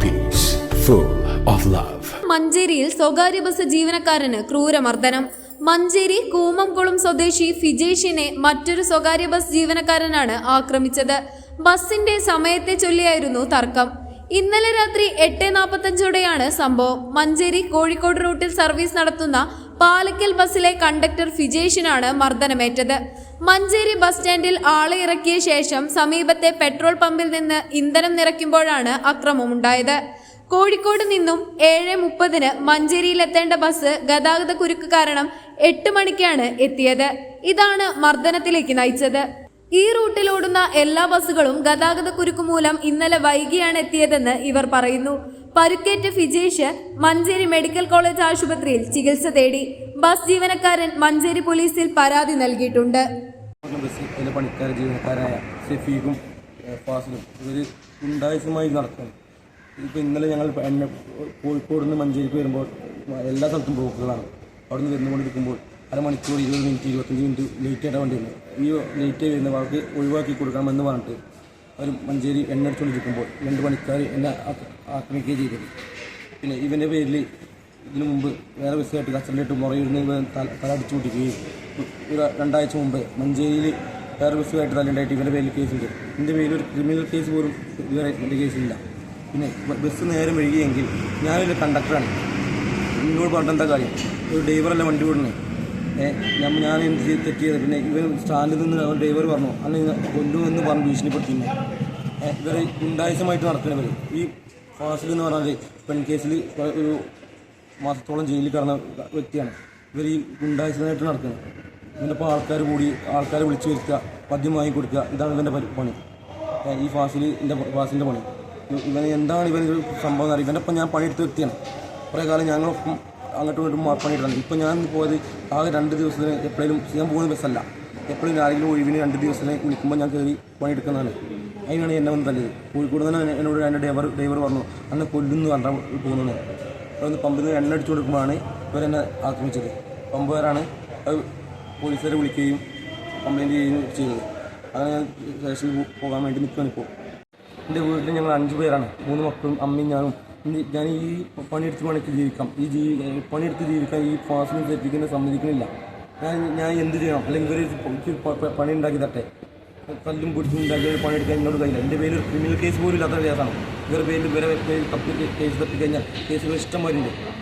full of love. മഞ്ചേരിയിൽ സ്വകാര്യ bus ജീവനക്കാരന് ക്രൂരമർദ്ദനം. മഞ്ചേരി കൂമംകുളം സ്വദേശി ഫിജേഷിനെ മറ്റൊരു സ്വകാര്യ ബസ് ജീവനക്കാരനാണ് ആക്രമിച്ചത്. ബസിന്റെ സമയത്തെ ചൊല്ലിയായിരുന്നു തർക്കം. ഇന്നലെ രാത്രി എട്ട് നാൽപ്പത്തഞ്ചോടെയാണ് സംഭവം. മഞ്ചേരി കോഴിക്കോട് റൂട്ടിൽ സർവീസ് നടത്തുന്ന പാലക്കൽ ബസ്സിലെ കണ്ടക്ടർ ഫിജേഷിനാണ് മർദ്ദനമേറ്റത്. മഞ്ചേരി ബസ് സ്റ്റാൻഡിൽ ആളെ ഇറക്കിയ ശേഷം സമീപത്തെ പെട്രോൾ പമ്പിൽ നിന്ന് ഇന്ധനം നിറയ്ക്കുമ്പോഴാണ് അക്രമമുണ്ടായത്. കോഴിക്കോട് നിന്നും ഏഴ് മുപ്പതിന് മഞ്ചേരിയിലെത്തേണ്ട ബസ് ഗതാഗത കുരുക്ക് കാരണം എട്ട് മണിക്കാണ് എത്തിയത്. ഇതാണ് മർദ്ദനത്തിലേക്ക് നയിച്ചത്. ഈ റൂട്ടിൽ ഓടുന്ന എല്ലാ ബസ്സുകളും ഗതാഗത കുരുക്ക് മൂലം ഇന്നലെ വൈകിയാണ് എത്തിയതെന്ന് ഇവർ പറയുന്നു. പരുക്കേറ്റ ഫിജേഷ് മഞ്ചേരി മെഡിക്കൽ കോളേജ് ആശുപത്രിയിൽ ചികിത്സ തേടി. ബസ് ജീവനക്കാരൻ മഞ്ചേരി പോലീസിൽ പരാതി നൽകിയിട്ടുണ്ട്. ഇപ്പോൾ ഇന്നലെ ഞങ്ങൾ എന്നെ കോഴിക്കോട് നിന്ന് മഞ്ചേരിക്ക് വരുമ്പോൾ എല്ലാ സ്ഥലത്തും ബ്ലോക്കുകളാണ്. അവിടെ നിന്ന് വരുന്നുകൊണ്ടിരിക്കുമ്പോൾ അരമണിക്കൂർ ഇരുപത് മിനിറ്റ് ഇരുപത്തഞ്ച് മിനിറ്റ് ലേറ്റ് ആയിട്ട് വണ്ടി ഈ ലേറ്റ് വരുന്ന വാക്ക് ഒഴിവാക്കി കൊടുക്കണമെന്ന് പറഞ്ഞിട്ട് അവർ മഞ്ചേരി എണ്ണ അടിച്ചുകൊണ്ടിരിക്കുമ്പോൾ രണ്ട് പണിക്കാർ എന്നെ ആക്ര- ആക്രമിക്കുകയും ചെയ്തത്. പിന്നെ ഇവന്റെ പേരിൽ ഇതിനു മുമ്പ് വേറെ ബസ്സായിട്ട് കച്ചറിലിട്ട് മുറയിരുന്ന് ഇവൻ തല അടിച്ചു പൊട്ടിക്കുകയും ഒരു രണ്ടാഴ്ച മുമ്പ് മഞ്ചേരിയിൽ വേറെ ബസ്സുമായിട്ട് തല്ലുണ്ടായിട്ട് ഇവന്റെ പേരിൽ കേസുണ്ട് എന്റെ പേരിൽ ഒരു ക്രിമിനൽ കേസ് പോലും ഇതുവരെ എന്റെ കേസില്ല പിന്നെ ബസ് നേരം വൈകിയെങ്കിൽ ഞാനൊരു കണ്ടക്ടറാണ് എന്നോട് പറഞ്ഞ എന്താ കാര്യം? ഒരു ഡ്രൈവറല്ല വണ്ടി വിടണേ ഞാൻ ഞാൻ എന്ത് ചെയ്ത് തെറ്റിയത്? പിന്നെ ഇവൻ സ്റ്റാൻഡിൽ നിന്ന് ഡ്രൈവർ പറഞ്ഞു അല്ലെങ്കിൽ കൊണ്ടുവന്ന് പറഞ്ഞ് ഭീഷണിപ്പെടുത്തി ഇവർ ഉണ്ടായുസമായിട്ട് നടക്കുന്നവർ ഈ ഫാസിൽ എന്ന് പറഞ്ഞാൽ പെൺകേസിൽ ഒരു മാസത്തോളം ജയിലിൽ കിടന്ന വ്യക്തിയാണ്. ഇവർ ഈ ഗുണ്ടായുസമായിട്ട് നടക്കുന്നത് ഇവന്റെ ഇപ്പോൾ ആൾക്കാർ കൂടി ആൾക്കാരെ വിളിച്ചു വരുത്തുക പദ്യം വാങ്ങി കൊടുക്കുക ഇതാണ് ഇവന്റെ പണി. ഈ ഫാസിൽ എന്റെ ഫാസിന്റെ പണി. ഇവൻ എന്താണ് ഇവൻ സംഭവം എന്ന് അറിയാം ഇവന്റെ ഒപ്പം ഞാൻ പണിയെടുത്ത വ്യക്തിയാണ്. കുറേ കാലം ഞങ്ങളൊപ്പം അങ്ങോട്ടും ഇങ്ങോട്ടും പണിയിട്ടുണ്ട്. ഇപ്പം ഞാൻ പോയത് ആകെ രണ്ട് ദിവസത്തിന് എപ്പോഴും ഞാൻ പോകുന്ന ബസ്സല്ല. എപ്പോഴും ആരെങ്കിലും ഒഴിവിന് രണ്ട് ദിവസത്തിന് വിളിക്കുമ്പോൾ ഞാൻ കയറി പണിയെടുക്കുന്നതാണ്. അതിനാണ് എന്നെ വന്ന് തല്ലിയത്. കോഴിക്കോട് തന്നെ എന്നോട് എന്റെ ഡ്രൈവർ ഡ്രൈവർ പറഞ്ഞു അന്ന് കൊല്ലുന്നു പറഞ്ഞാൽ പോകുന്നത്. നിന്ന് പമ്പിൽ നിന്ന് എണ്ണ അടിച്ചു കൊടുക്കുമ്പോഴാണ് ഇവരെന്നെ ആക്രമിച്ചത്. പമ്പുകാരാണ് പോലീസുകാരെ വിളിക്കുകയും കംപ്ലയിന്റ് ചെയ്യുകയും ചെയ്തത്. അങ്ങനെ സ്റ്റേഷനിൽ പോകാൻ വേണ്ടി നിൽക്കുകയാണ് ഇപ്പോൾ എന്റെ വീട്ടിൽ ഞങ്ങൾ അഞ്ച് പേരാണ്. മൂന്ന് മക്കളും അമ്മയും ഞാനും. ഞാൻ ഈ പണിയെടുത്ത് പണിക്ക് ജീവിക്കാം. ഈ ജീവി പണിയെടുത്ത് ജീവിക്കാൻ ഈ ഫാസിനും സെറ്റിക്കിനെ സമ്മതിക്കുന്നില്ല ഞാൻ ഞാൻ എന്ത് ചെയ്യണം? അല്ലെങ്കിൽ പ- പണി ഉണ്ടാക്കി തട്ടെ കല്ലും പിടിച്ചും ഉണ്ടാക്കി പണിയെടുക്കാൻ എന്നോട് കഴിയില്ല. എന്റെ പേരിൽ ക്രിമിനൽ കേസ് പോലും ഇല്ലാത്ത കേസാണ്. ഇവരുടെ പേരിൽ വേറെ തപ്പി കേസ് തപ്പിക്കഴിഞ്ഞാൽ കേസുകൾ ഇഷ്ടം വരുന്നുണ്ട്